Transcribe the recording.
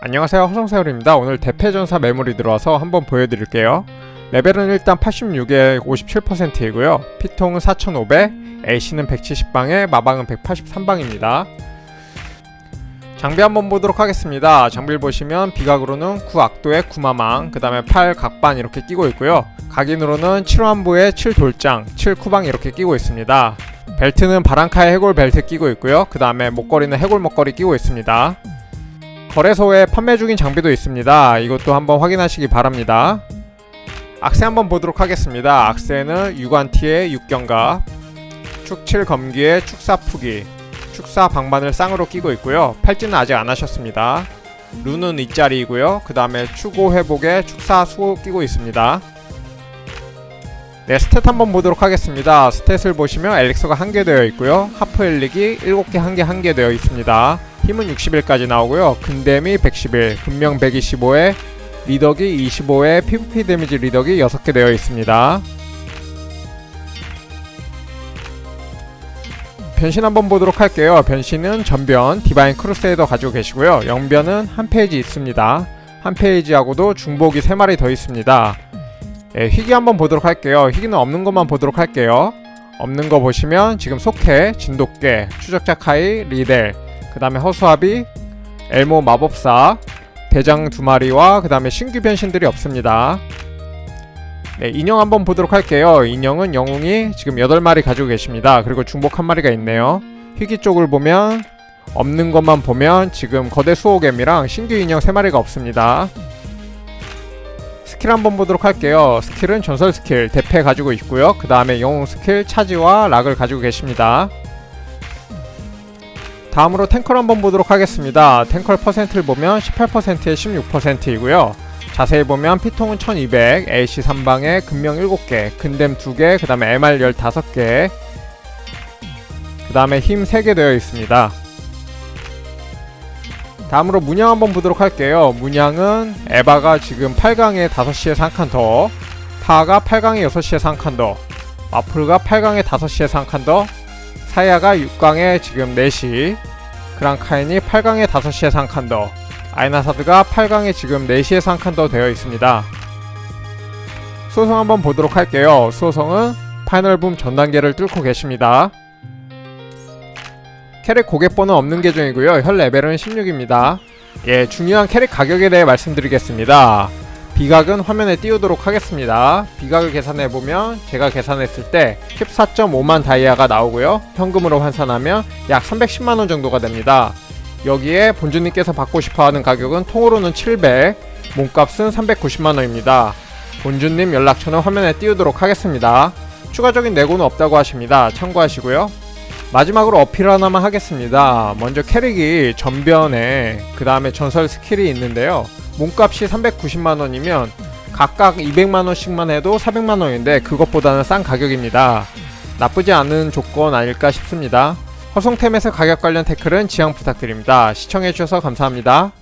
안녕하세요 허성세월입니다. 오늘 대패전사 매물이 들어와서 한번 보여드릴게요. 레벨은 일단 86에 57%이고요. 피통은 4500 AC는 170방에 마방은 183방입니다. 장비 한번 보도록 하겠습니다. 장비를 보시면 비각으로는 9악도에 9마망 그 다음에 8 각반 이렇게 끼고 있고요. 각인으로는 7환부에 7돌장 7쿠방 이렇게 끼고 있습니다 벨트는 바랑카의 해골 벨트 끼고 있고요 그 다음에 목걸이는 해골 목걸이 끼고 있습니다 거래소에 판매 중인 장비도 있습니다. 이것도 한번 확인하시기 바랍니다. 악세 한번 보도록 하겠습니다. 악세는 유관티에 육경갑, 축칠 검기에 축사 푸기, 축사 방반을 쌍으로 끼고 있고요. 팔찌는 아직 안 하셨습니다. 룬은 이자리이고요. 그 다음에 추고 회복에 축사 수호 끼고 있습니다. 네, 스탯 한번 보도록 하겠습니다. 스탯을 보시면 엘릭서가 한 개 되어 있고요. 하프 엘릭이 7개 한 개 한 개 되어 있습니다. 힘은 60일까지 나오고요. 근댐이 111, 근명 125에 리덕이 25에 PVP 데미지 리덕이 6개 되어 있습니다. 변신 한번 보도록 할게요. 변신은 전변, 디바인 크루세이더 가지고 계시고요. 영변은 한 페이지 있습니다. 한 페이지하고도 중복이 3마리 더 있습니다. 예, 희귀 한번 보도록 할게요. 희귀는 없는 것만 보도록 할게요. 없는 거 보시면 지금 속해, 진돗개, 추적자 카이, 리델, 그 다음에 허수아비, 엘모 마법사, 대장 두 마리와 그 다음에 신규 변신들이 없습니다. 네, 인형 한번 보도록 할게요. 인형은 영웅이 지금 8마리 가지고 계십니다. 그리고 중복 한 마리가 있네요. 희귀 쪽을 보면 없는 것만 보면 지금 거대 수호겜이랑 신규 인형 3마리가 없습니다. 스킬 한번 보도록 할게요. 스킬은 전설 스킬 대패 가지고 있고요. 그 다음에 영웅 스킬 차지와 락을 가지고 계십니다. 다음으로 탱컬 한번 보도록 하겠습니다. 탱컬 퍼센트를 보면 18%에 16%이고요. 자세히 보면 피통은 1200, AC 3방에 근명 7개, 근댐 2개, 그 다음에 MR 15개, 그 다음에 힘 3개 되어 있습니다. 다음으로 문양 한번 보도록 할게요. 문양은 에바가 지금 8강에 5시에서 한칸 더, 타가 8강에 6시에서 한칸 더, 마플가 8강에 5시에서 한칸 더, 사야가 6강에 지금 4시, 그랑카인이 8강에 5시에서 한칸 더, 아이나사드가 8강에 지금 4시에서 한칸더 되어 있습니다. 수호성 한번 보도록 할게요. 수호성은 파이널붐 전 단계를 뚫고 계십니다. 캐릭 고객번호 없는 계정이고요. 현 레벨은 16입니다. 예, 중요한 캐릭 가격에 대해 말씀드리겠습니다. 비각은 화면에 띄우도록 하겠습니다. 비각을 계산해 보면 제가 계산했을 때 14.5만 다이아가 나오고요. 현금으로 환산하면 약 310만 원 정도가 됩니다. 여기에 본주님께서 받고 싶어하는 가격은 통으로는 700, 몸값은 390만 원입니다. 본주님 연락처는 화면에 띄우도록 하겠습니다. 추가적인 내고는 없다고 하십니다. 참고하시고요. 마지막으로 어필 하나만 하겠습니다. 먼저 캐릭이 전변에 그 다음에 전설 스킬이 있는데요. 몸값이 390만원이면 각각 200만원씩만 해도 400만원인데 그것보다는 싼 가격입니다. 나쁘지 않은 조건 아닐까 싶습니다. 허송템에서 가격 관련 태클은 지향 부탁드립니다. 시청해주셔서 감사합니다.